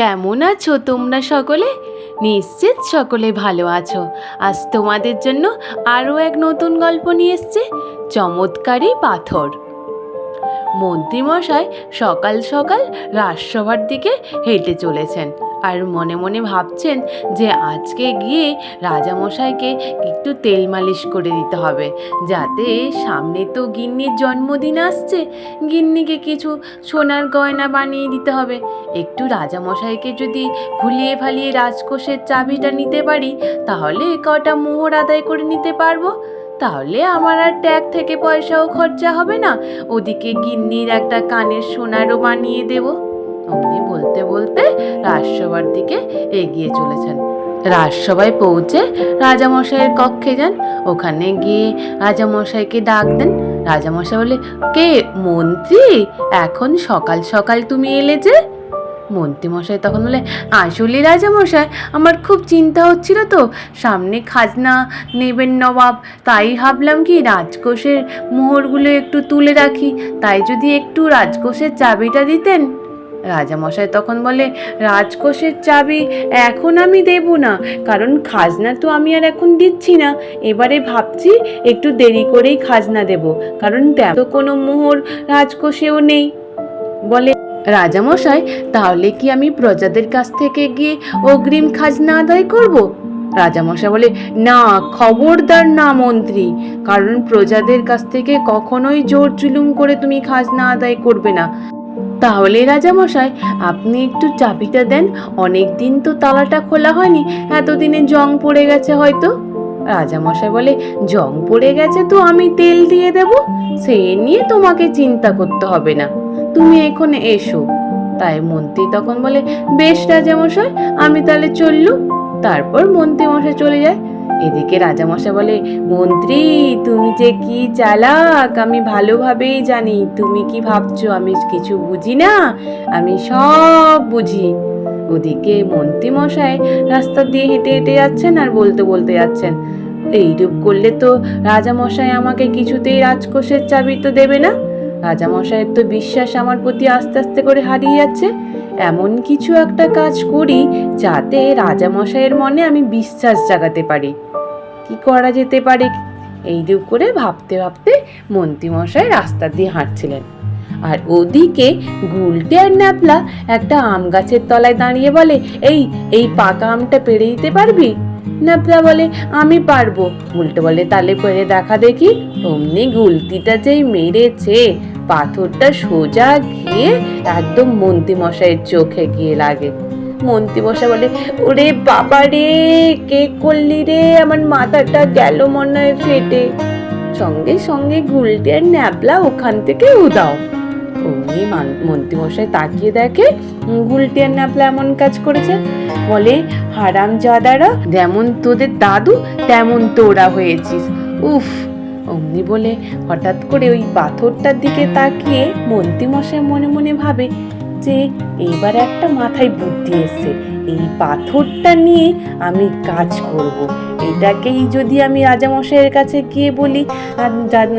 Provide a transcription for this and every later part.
কেমন আছো তোমরা সকলে? নিশ্চিত সকলে ভালো আছো। আজ তোমাদের জন্য আরও এক নতুন গল্প নিয়ে এসছে, চমৎকারী পাথর। মন্ত্রীমশাই সকাল সকাল রাজসভার দিকে হেঁটে চলেছেন আর মনে মনে ভাবছেন যে আজকে গিয়ে রাজামশাইকে একটু তেল মালিশ করে দিতে হবে, যাতে সামনে তো গিন্নির জন্মদিন আসছে, গিন্নিকে কিছু সোনার গয়না বানিয়ে দিতে হবে। একটু রাজামশাইকে যদি ভুলিয়ে ফালিয়ে রাজকোষের চাবিটা নিতে পারি, তাহলে কটা মোহর আদায় করে নিতে পারব। তাহলে আমার আর ট্যাগ থেকে পয়সাও খরচা হবে না। ওদিকে গিন্নির একটা কানের সোনারও বানিয়ে দেব। অমনি বলতে বলতে রাজসভার দিকে এগিয়ে চলেছেন। রাজসভায় পৌঁছে রাজামশাইয়ের কক্ষে যান। ওখানে গিয়ে রাজামশাইকে ডাক দেন। রাজামশাই বলে, কে মন্ত্রী? এখন সকাল সকাল তুমি এলে যে মন্ত্রীমশাই তখন বলে আসলে রাজামশাই, আমার খুব চিন্তা হচ্ছিল তো। সামনে খাজনা নেবেন নবাব, তাই ভাবলাম কি রাজকোষের মোহরগুলো একটু তুলে রাখি, তাই যদি একটু রাজকোষের চাবিটা দিতেন? রাজামশাই তখন বলে, রাজকোষের চাবি এখন আমি দেব না, কারণ খাজনা তো আমি আর এখন দিচ্ছি না। এবারে ভাবছি একটু দেরি করেই খাজনা দেব, কারণ তো কোনো মোহর রাজকোষেও নেই। বলে রাজামশাই, তাহলে কি আমি প্রজাদের কাছ থেকে গিয়ে অগ্রিম খাজনা আদায় করব? রাজামশাই বলে, না, খবরদার না, মন্ত্রী। কারণ প্রজাদের কাছ থেকে কখনোই জোর জুলুম করে তুমি খাজনা আদায় করবে না। তাহলে রাজামশাই, আপনি একটু চাবিটা দেন। অনেক দিন তো তালাটা খোলা হয়নি। এতদিনে জং পড়ে গেছে হয়তো? রাজামশাই বলে, জং পড়ে গেছে তো আমি তেল দিয়ে দেব। সে নিয়ে তোমাকে চিন্তা করতে হবে না। তুমি এখন এসো। তাই মন্ত্রী তখন বলে, বেশ রাজামশাই, আমি তাহলে চললু তারপর মন্ত্রী মশাই চলে যায়। এদিকে রাজামশাই বলে, মন্ত্রী, তুমি যে কি চালাক, আমি ভালোভাবেই জানি। তুমি কি ভাবছ, আমি কিছু বুঝি না? আমি সব বুঝি। ওদিকে মন্ত্রী মশাই রাস্তা দিয়ে হেঁটে হেঁটে যাচ্ছেন আর বলতে বলতে যাচ্ছেন, এইরূপ করলে তো রাজামশাই আমাকে কিছুতেই রাজকোষের চাবি তো দেবে না। রাজামশাইয়ের তো বিশ্বাস আমার প্রতি আস্তে আস্তে করে হারিয়ে যাচ্ছে। এমন কিছু একটা কাজ করি যাতে রাজামশাইয়ের মনে আমি বিশ্বাস জাগাতে পারি। কি করা যেতে পারে? এইরূপ করে ভাবতে ভাবতে মন্ত্রীমশাই রাস্তা দিয়ে হাঁটছিলেন। আর ওদিকে গুলটে আর ন্যাপলা একটা আম গাছের তলায় দাঁড়িয়ে বলে, এই এই পাকা আমটা পেরে দিতে পারবি? ন্যাপলা বলে, আমি পারব। উল্টে বলে, তালে পেরে দেখা দেখি। অমনি গুলতিটা যেই মেরেছে, পাথরটা সোজা গিয়ে একদম মন্ত্রীমশাইয়ের চোখে গিয়ে লাগে। মন্ত্রীমশাই বলে, ওরে বাবা রে, কে করলি রে? আমার মাথাটা গেল মনে হয় ফেটে। সঙ্গে সঙ্গে গুলটে আর ন্যাপলা ওখান থেকে উদাও অমনি মন্ত্রীমশাই তাকিয়ে দেখে উম, গুলটে আর ন্যাপলা এমন কাজ করেছে। বলে হারাম জাদারা যেমন তোদের দাদু তেমন তোরা হয়েছিস। উফ অমনি বলে হঠাৎ করে ওই পাথরটার দিকে তাকিয়ে মন্ত্রীমশাই মনে মনে ভাবে যে এইবার একটা মাথায় বুদ্ধি এসছে। এই পাথরটা নিয়ে আমি কাজ করব। এটাকেই যদি আমি রাজামশাইয়ের কাছে গিয়ে বলি আর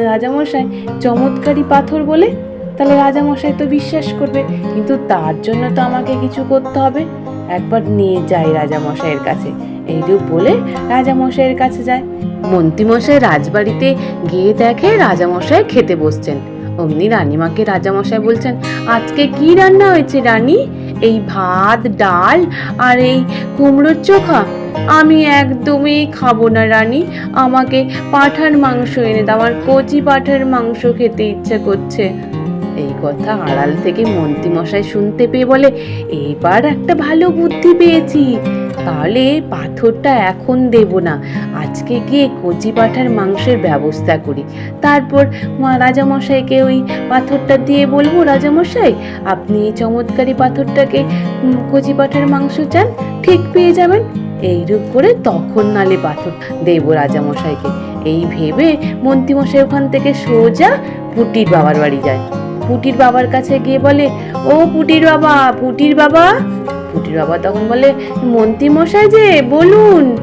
রাজামশাই চমৎকারী পাথর বলে তাহলে রাজামশাই তো বিশ্বাস করবে, কিন্তু তার জন্য তো আমাকে কিছু করতে হবে। একবার নিয়ে যাই রাজামশাইয়ের কাছে। এইরূপ বলে রাজামশাইয়ের কাছে যায়। মন্ত্রীমশাই রাজবাড়িতে গিয়ে দেখে রাজামশাই খেতে বসছেন। অমনি রানীমাকে রাজামশাই বলছেন, আজকে কি রান্না হয়েছে রানী? এই ভাত, ডাল আর এই কুমড়োর চোখা। আমি একদমই খাব না রানী। আমাকে পাঠার মাংস এনে দাও আমার কচি পাঠার মাংস খেতে ইচ্ছে করছে। এই কথা আড়াল থেকে মন্ত্রীমশাই শুনতে পেয়ে বলে, এবার একটা ভালো বুদ্ধি পেয়েছি। তাহলে পাথরটা এখন দেব না। আজকে গিয়ে কচি পাঠার মাংসের ব্যবস্থা করি। তারপর রাজামশাইকে ওই পাথরটা দিয়ে বলব, রাজামশাই, আপনি এই চমৎকারী পাথরটাকে কচি পাঠার মাংস চান, ঠিক পেয়ে যাবেন। এইরূপ করে তখন নালে পাথর দেব রাজামশাইকে। এই ভেবে মন্ত্রীমশাই ওখান থেকে সোজা পুটির বাবার বাড়ি যায়। পুটির বাবার কাছে গিয়ে বলে, ও পুটির বাবা পুটির বাবা? পুটির বাবা তখন বলে, মন্ত্রী মশাই যে, বলুন।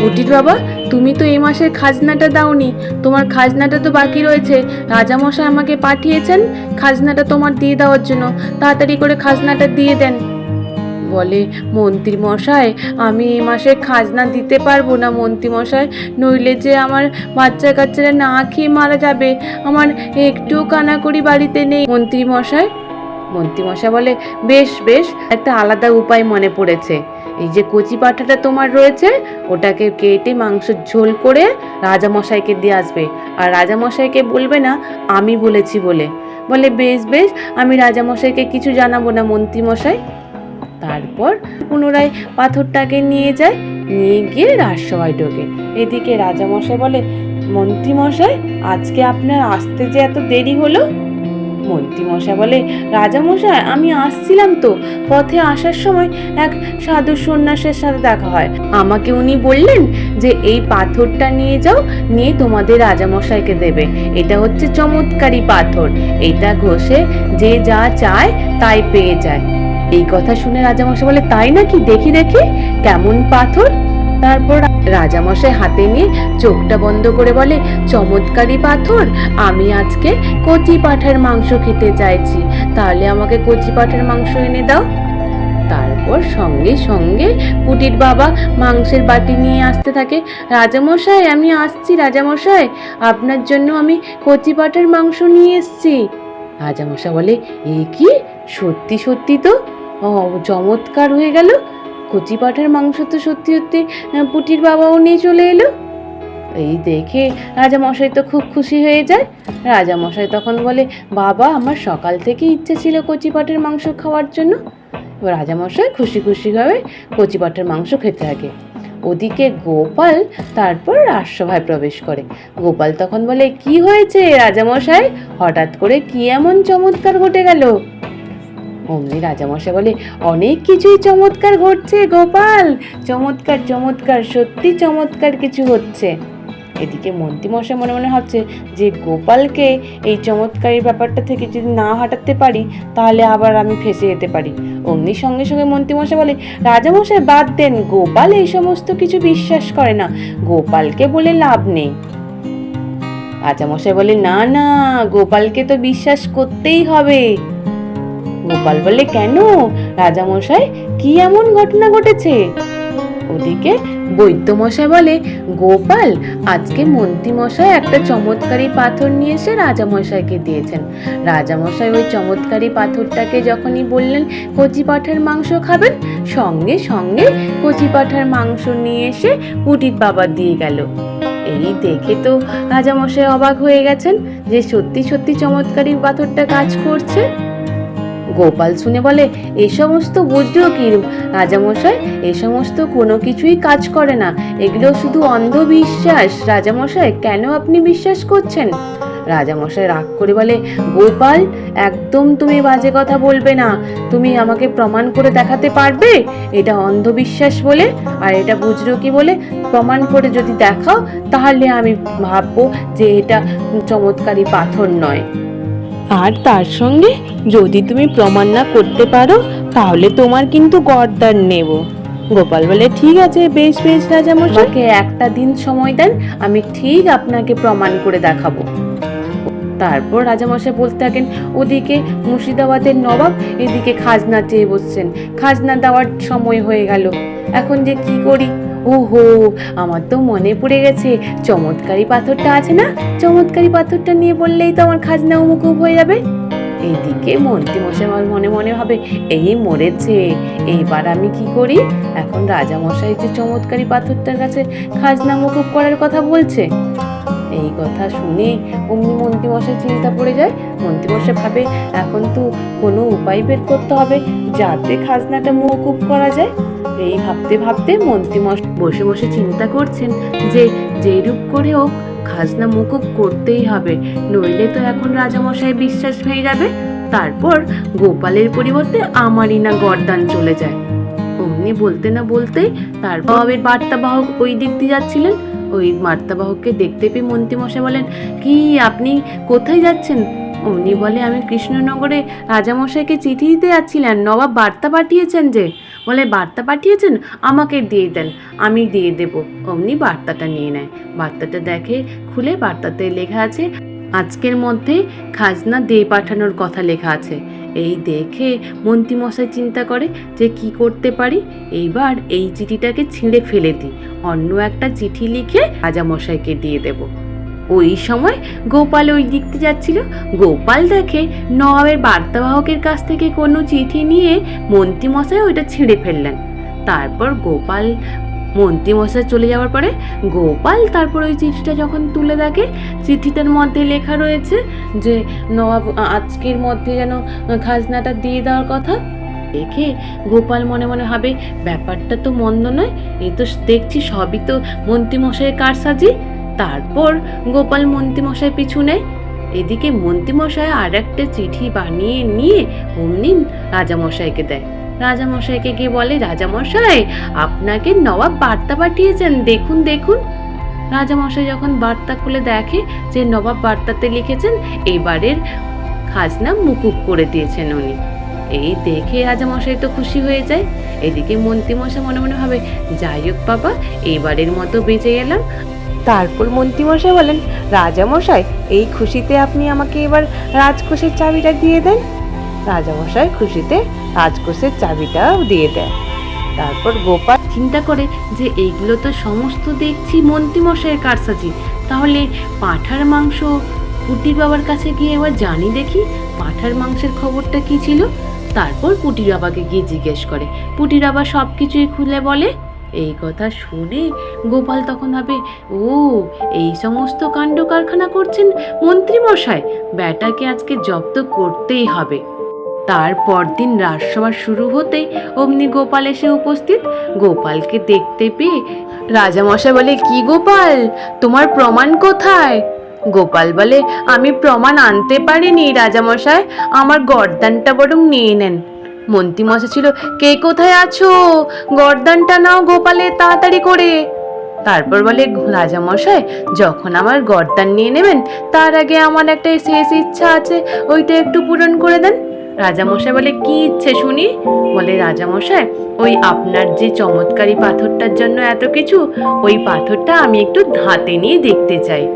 পুটির বাবা, তুমি তো এই মাসের খাজনাটা দাওনি, তোমার খাজনাটা তো বাকি রয়েছে। রাজামশাই আমাকে পাঠিয়েছেন খাজনাটা তোমার দিয়ে দেওয়ার জন্য। তাড়াতাড়ি করে খাজনাটা দিয়ে দেন। বলে, মন্ত্রী মশাই, আমি এ মাসে খাজনা দিতে পারব না, মন্ত্রী মশাই। নইলে যে আমার বাচ্চা কাচ্চারা না খেয়ে মারা যাবে, আমার একটুও কানাকড়ি বাড়িতে নেই। মন্ত্রী মশাই? মন্ত্রী মশাই বলে, বেশ বেশ, একটা আলাদা উপায় মনে পড়েছে। এই যে কচি পাঠাটা তোমার রয়েছে, ওটাকে কেটে মাংস ঝোল করে রাজামশাইকে দিয়ে আসবে। আর রাজামশাইকে বলবে না, আমি বলেছি বলে। বলে, বেশ বেশ, আমি রাজামশাইকে কিছু জানাব না, মন্ত্রী মশাই। তারপর পুনরায় পাথরটাকে নিয়ে যায়, নিয়ে গিয়ে রাজসভায় ঢোকে। এদিকে রাজামশাই বলে, মন্ত্রীমশাই, আজকে আপনার আসতে যে এত দেরি হলো? মন্ত্রীমশাই বলে, রাজামশাই, আমি আসছিলাম তো। পথে আসার সময় এক সাধু সন্ন্যাসের সাথে দেখা হয়। আমাকে উনি বললেন যে, এই পাথরটা নিয়ে যাও, নিয়ে তোমাদের রাজামশাইকে দেবে। এটা হচ্ছে চমৎকারী পাথর। এটা ঘষে যে যা চায়, তাই পেয়ে যায়। এই কথা শুনে রাজামশাই বলে, তাই নাকি? দেখি দেখি, কেমন পাথর? তারপর রাজামশাই হাতে নিয়ে চোখটা বন্ধ করে বলে, চমৎকারী পাথর, আমি আজকে কচি পাঠার মাংস খেতে চাইছি। তাহলে আমাকে কচি পাঠার মাংস এনে দাও। তারপর সঙ্গে সঙ্গে পুটির বাবা মাংসের বাটি নিয়ে আসতে থাকে, রাজামশাই, আমি আসছি, রাজামশাই, আপনার জন্য আমি কচি পাঠার মাংস নিয়ে এসেছি। রাজামশাই বলে, এ কি? সত্যি সত্যি তো? চমৎকার হয়ে গেল। কচি পাঠার মাংস তো সত্যি সত্যি পুটির বাবাও নিয়ে চলে এলো। এই দেখে রাজামশাই তো খুব খুশি হয়ে যায়। রাজামশাই তখন বলে, বাবা, আমার সকাল থেকে ইচ্ছে ছিল কচি পাঠার মাংস খাওয়ার জন্য। এবার রাজামশাই খুশি খুশিভাবে কচি পাঠার মাংস খেতে থাকে। ওদিকে গোপাল তারপর রাজসভায় প্রবেশ করে। গোপাল তখন বলে, কি হয়েছে রাজামশাই? হঠাৎ করে কি এমন চমৎকার ঘটে গেল? অমনি রাজামশাই বলে, অনেক কিছুই চমৎকার ঘটছে গোপাল। চমৎকার চমৎকার, সত্যি চমৎকার কিছু হচ্ছে। এদিকে মন্ত্রীমশাই মনে মনে ভাবছে যে, গোপালকে এই চমৎকারী ব্যাপারটা থেকে যদি না হাঁটাতে পারি, তাহলে আবার আমি ফেসে যেতে পারি। অমনি সঙ্গে সঙ্গে মন্ত্রীমশাই বলে, রাজামশাই, বাদ দেন, গোপাল এই সমস্ত কিছু বিশ্বাস করে না। গোপালকে বলে লাভ নেই। রাজামশাই বলে, না না, গোপালকে তো বিশ্বাস করতেই হবে। গোপাল বলে কেন? রাজামশাই, কি এমন ঘটনা ঘটেছে? ওদিকে বৈদ্যমশাই বলে, গোপাল, আজকে মন্ত্রীমশাই একটা চমৎকারী পাথর নিয়ে এসে রাজামশাইকে দিয়েছেন। রাজামশাই ওই চমৎকারী পাথরটাকে যখনই বললেন, কচি পাঠার মাংস খাবেন? সঙ্গে সঙ্গে কচি পাঠার মাংস নিয়ে এসে পুটির বাবা দিয়ে গেল। এই দেখে তো রাজামশাই অবাক হয়ে গেছেন যে সত্যি সত্যি চমৎকারী পাথরটা কাজ করছে। গোপাল শুনে বলে, এ সমস্ত বুঝলো কি রাজামশাই, এ সমস্ত কোনো কিছুই কাজ করে না। এগুলো শুধু অন্ধবিশ্বাস। রাজামশাই, কেন আপনি বিশ্বাস করছেন? রাজামশাই রাগ করে বলে, গোপাল, একদম তুমি বাজে কথা বলবে না। তুমি আমাকে প্রমাণ করে দেখাতে পারবে? এটা অন্ধবিশ্বাস বলে, আর এটা বুঝলো কি বলে? প্রমাণ করে যদি দেখাও, তাহলে আমি ভাববো যে এটা চমৎকারী পাথর নয়। আর তার সঙ্গে যদি তুমি প্রমাণ না করতে পারো, তাহলে তোমার কিন্তু গর্দান নেব। গোপাল বলে, ঠিক আছে, বেশ বেশ রাজামশাইকে একটা দিন সময় দেন, আমি ঠিক আপনাকে প্রমাণ করে দেখাবো। তারপর রাজামশাই বলতে থাকেন, ওদিকে মুর্শিদাবাদের নবাব, এদিকে খাজনা চেয়ে বসছেন। খাজনা দেওয়ার সময় হয়ে গেল। এখন যে কি করি? ওহো, আমার তো মনে পড়ে গেছে, চমৎকারী পাথরটা আছে না? চমৎকারী পাথরটা নিয়ে বললেই তো আমার খাজনা উমুকুব হয়ে যাবে। এইদিকে মন্ত্রী মশাই মনে মনে হবে এই মরেছে, এইবার আমি কি করি? এখন রাজা মশাই যে চমৎকারী পাথরটার কাছে খাজনা মুকুব করার কথা বলছে, এই কথা শুনে অমনি মন্ত্রীমশাই চিন্তা পড়ে যায়। মন্ত্রীমশাই ভাবে, এখন তো কোনো উপায় বের করতে হবে, যাতে খাজনাটা মৌকুব করা যায়। এই ভাবতে ভাবতে মন্ত্রীমশাই বসে বসে চিন্তা করছেন যে যেরূপ করে হোক খাজনা মুকুব করতেই হবে। নইলে তো এখন রাজামশাই বিশ্বাস হয়ে যাবে। তারপর গোপালের পরিবর্তে আমারই না গরদান চলে যায়। অমনি বলতে না বলতেই তার বাবের বার্তাবাহক ওই দিক দিয়ে যাচ্ছিলেন। ওই বার্তাবাহককে দেখতে পেয়ে মন্ত্রীমশাই বলেন, কি, আপনি কোথায় যাচ্ছেন? অমনি বলে, আমি কৃষ্ণনগরে রাজামশাইকে চিঠি দিতে যাচ্ছিলেন নবাব বার্তা পাঠিয়েছেন যে। বলে বার্তা পাঠিয়েছেন, আমাকে দিয়ে দেন। আমি দিয়ে দেব। অমনি বার্তাটা নিয়ে নেয়। বার্তাটা দেখে খুলে বার্তাতে লেখা আছে, আজকের মধ্যে খাজনা দিয়ে পাঠানোর কথা লেখা আছে। এই দেখে মন্ত্রীমশাই চিন্তা করে যে কি করতে পারি? এইবার এই চিঠিটাকে ছিঁড়ে ফেলে দিই। অন্য একটা চিঠি লিখে রাজামশাইকে দিয়ে দেব। ওই সময় গোপাল ওই দিকতে যাচ্ছিল। গোপাল দেখে নবাবের বার্তাবাহকের কাছ থেকে কোনো চিঠি নিয়ে মন্ত্রীমশাই ওইটা ছিঁড়ে ফেললেন। তারপর গোপাল, মন্ত্রীমশাই চলে যাওয়ার পরে গোপাল তারপর ওই চিঠিটা যখন তুলে দেখে, চিঠিটার মধ্যে লেখা রয়েছে যে, নবাব আজকের মধ্যে যেন খাজনাটা দিয়ে দেওয়ার কথা। দেখে গোপাল মনে মনে হবে ব্যাপারটা তো মন্দ নয় এ তো দেখছি সবই তো মন্ত্রীমশাইয়ের কারসাজি। তারপর গোপাল মন্ত্রীমশাই পিছু নেয়। এদিকে মন্ত্রীমশাই আর একটা চিঠি বানিয়ে নিয়ে অমনি রাজামশাইকে দেয়। রাজামশাইকে গিয়ে বলে, রাজামশাই, আপনাকে নবাব বার্তা পাঠিয়েছেন, দেখুন দেখুন। রাজামশাই যখন বার্তা খুলে দেখে যে নবাব বার্তাতে লিখেছেন, এবারের খাজনা মুকুব করে দিয়েছেন উনি। এই দেখে রাজামশাই তো খুশি হয়ে যায়। এদিকে মন্ত্রীমশাই মনে মনে হবে যাই হোক বাবা এইবারের মতো বেঁচে গেলাম। তারপর মন্ত্রীমশাই বলেন রাজামশাই এই খুশিতে আপনি আমাকে এবার রাজকোষের চাবিটা দিয়ে দেন। রাজামশাই খুশিতে রাজকোষের চাবিটাও দিয়ে দেয় তারপর গোপাল চিন্তা করে যে, এইগুলো তো সমস্ত দেখছি মন্ত্রীমশাইয়ের কারসাজি। তাহলে পাঁঠার মাংস পুটির বাবার কাছে গিয়ে এবার জানি দেখি, পাঁঠার মাংসের খবরটা কি ছিল? তারপর পুটির বাবাকে গিয়ে জিজ্ঞেস করে। পুটির বাবা সব কিছুই খুলে বলে, এই কথা শুনে গোপাল তখন ভাবে, ও, এই সমস্ত কাণ্ড কারখানা করছেন মন্ত্রীমশাই, ব্যাটাকে আজকে জব্দ করতেই হবে। তারপর দিন রাজসভা শুরু হতেই অমনি গোপাল এসে উপস্থিত। গোপালকে দেখতে পেয়ে রাজামশাই বলে, কি গোপাল? তোমার প্রমাণ কোথায়? গোপাল বলে, আমি প্রমাণ আনতে পারিনি রাজামশাই, আমার গর্দানটা বরং নিয়ে নেন। মন্ত্রীমশাই ছিল, কে কোথায় আছো? গরদানটা নাও গোপালে, তাড়াতাড়ি করে। তারপর বলে, রাজামশাই, যখন আমার গর্দান নিয়ে নেবেন, তার আগে আমার একটা শেষ ইচ্ছা আছে, ওইটা একটু পূরণ করে দেন। রাজামশাই বলে, কি ইচ্ছে শুনি? বলে, রাজামশাই, ওই আপনার যে চমৎকারী পাথরটার জন্য এত কিছু, ওই পাথরটা আমি একটু হাতে নিয়ে দেখতে চাই।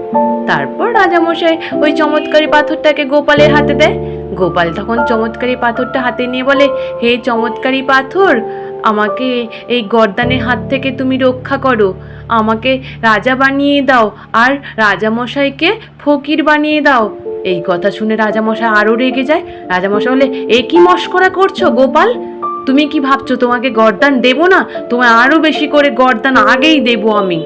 তারপর রাজামশাই ওই চমৎকারী পাথরটাকে গোপালের হাতে দেয়। গোপাল তখন চমৎকারী পাথরটা হাতে নিয়ে বলে, হে চমৎকারী পাথর, আমাকে এই গর্দানের হাত থেকে তুমি রক্ষা করো। আমাকে রাজা বানিয়ে দাও আর রাজামশাইকে ফকির বানিয়ে দাও। এই কথা শুনে রাজামশাই আরও রেগে যায়। রাজামশাই বলে, এ কি মস্করা করছ গোপাল? তুমি কি ভাবছ তোমাকে গরদান দেবো না? তোমায় আরও বেশি করে গরদান আগেই দেবো আমি?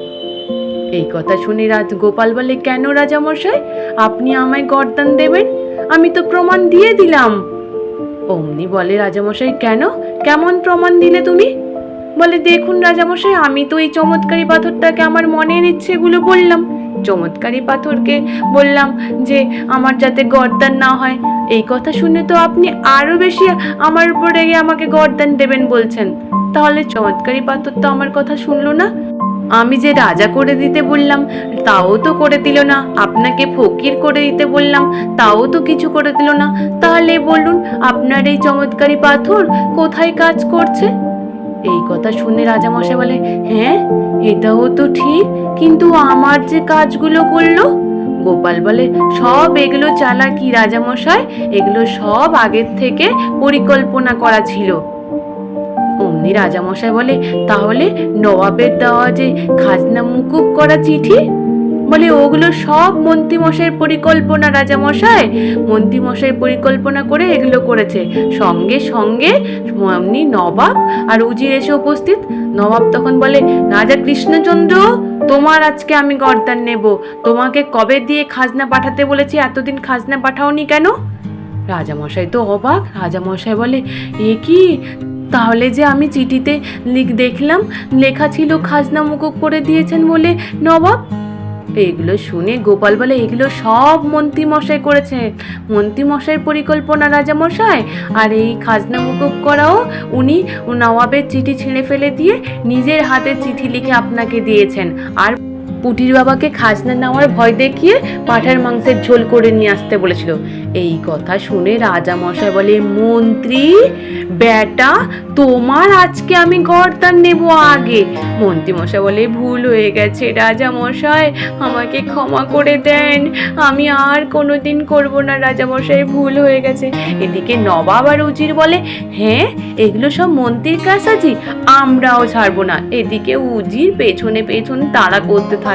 এই কথা শুনে রাজ গোপাল বলে, কেন রাজামশাই? আপনি আমায় গরদান দেবেন? আমি তো প্রমাণ দিয়ে দিলাম। অমনি বলে রাজামশাই, কেন? কেমন প্রমাণ দিলে তুমি? বলে, দেখুন রাজামশাই, আমি তো এই চমৎকারী পাথরটাকে আমার মনের ইচ্ছেগুলো বললাম। চমৎকারী পাথরকে বললাম যে, আমার যাতে গর্দান না হয়। এই কথা শুনে তো আপনি আরও বেশি আমার উপর আমাকে গর্দান দেবেন বলছেন। তাহলে চমৎকারী পাথর তো আমার কথা শুনলো না। আমি যে রাজা করে দিতে বললাম, তাও তো করে দিল না। আপনাকে ফকির করে দিতে বললাম, তাও তো কিছু করে দিল না। তাহলে বলুন, আপনার এই চমৎকারী পাথর কোথায় কাজ করছে? এই কথা শুনে রাজামশাই বলে হ্যাঁ এটাও তো ঠিক, কিন্তু আমার যে কাজগুলো করল? গোপাল বলে, সব এগুলো চালা চালাকি রাজামশাই, এগুলো সব আগের থেকে পরিকল্পনা করা ছিল। অমনি রাজামশাই বলে, তাহলে নবাবের দেওয়া যে খাজনা মুকুব করা চিঠি বলে ওগুলো সব মন্ত্রীমশাইয়ের পরিকল্পনা রাজামশাই। মন্ত্রীমশাই পরিকল্পনা করে এগুলো করেছে। সঙ্গে সঙ্গে অমনি নবাব আর উজির এসে উপস্থিত। নবাব তখন বলে, রাজা কৃষ্ণচন্দ্র, তোমার আজকে আমি গর্দান নেব। তোমাকে কবে দিয়ে খাজনা পাঠাতে বলেছি? এতদিন খাজনা পাঠাওনি কেন? রাজামশাই তো অবাক। রাজামশাই বলে, এ কি? তাহলে যে আমি চিঠিতে লিখ- দেখলাম, লেখা ছিল খাজনা মুকুব করে দিয়েছেন বলে নবাব। এগুলো শুনে গোপাল বলে এগুলো সব মন্ত্রীমশাই করেছে। মন্ত্রীমশাইয়ের পরিকল্পনা রাজামশাই। আর এই খাজনা মুকুব করাও উনি নবাবের চিঠি ছিঁড়ে ফেলে দিয়ে নিজের হাতে চিঠি লিখে আপনাকে দিয়েছেন। আর পুটির বাবাকে খাজনা নেওয়ার ভয় দেখিয়ে পাঠার মাংসের ঝোল করে নিয়ে আসতে বলেছিল। এই কথা শুনে রাজা মশাই বলে, মন্ত্রী, বেটা, তোমার আজকে আমি গর্দান নেব আগে। মন্ত্রী মশাই বলে, ভুল হয়ে গেছে রাজা মশাই, আমাকে ক্ষমা করে দেন। আমি আর কোনোদিন করব না রাজা মশাই, ভুল হয়ে গেছে। এদিকে নবাব আর উজির বলে হ্যাঁ এগুলো সব মন্ত্রীর কাছাছি আমরাও ছাড়বো না। এদিকে উজির পেছনে পেছনে তাড়া করতে থাকে।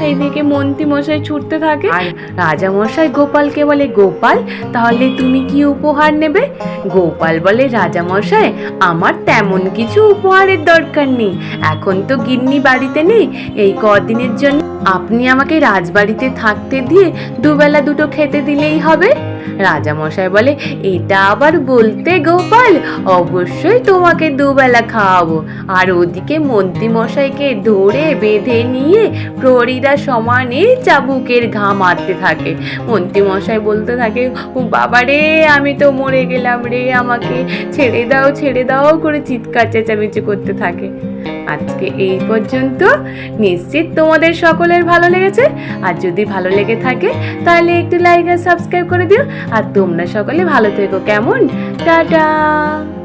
এইদিকে মন্ত্রী মশাই ছুটতে থাকে। আর রাজা মশাই গোপালকে বলে, গোপাল, তাহলে তুমি কি উপহার নেবে? গোপাল বলে, রাজা মশাই, আমার তেমন কিছু উপহারের দরকার নেই। এখন তো গিন্নি বাড়িতে নেই। এই কদিনের জন্য আপনি আমাকে রাজবাড়িতে থাকতে দিয়ে দুবেলা দুটো খেতে দিলেই হবে? রাজামশাই বলে, এটা আবার বলতে গোপাল, অবশ্যই তোমাকে দুবেলা খাওয়াবো। আর ওদিকে মন্ত্রী মশাইকে ধরে বেঁধে নিয়ে প্রহরীরা সমানে চাবুকের ঘা মারতে থাকে। মন্ত্রী মশাই বলতে থাকে, ও বাবা রে আমি তো মরে গেলাম রে, আমাকে ছেড়ে দাও ছেড়ে দাও করে চিৎকার চেঁচামেচি করতে থাকে। আজকে এই পর্যন্ত। নিশ্চিত তোমাদের সকলের ভালো লেগেছে। আর যদি ভালো লেগে থাকে, তাহলে একটু লাইক আর সাবস্ক্রাইব করে দিও। আর তোমরা সকলে ভালো থেকো, কেমন? টাটা!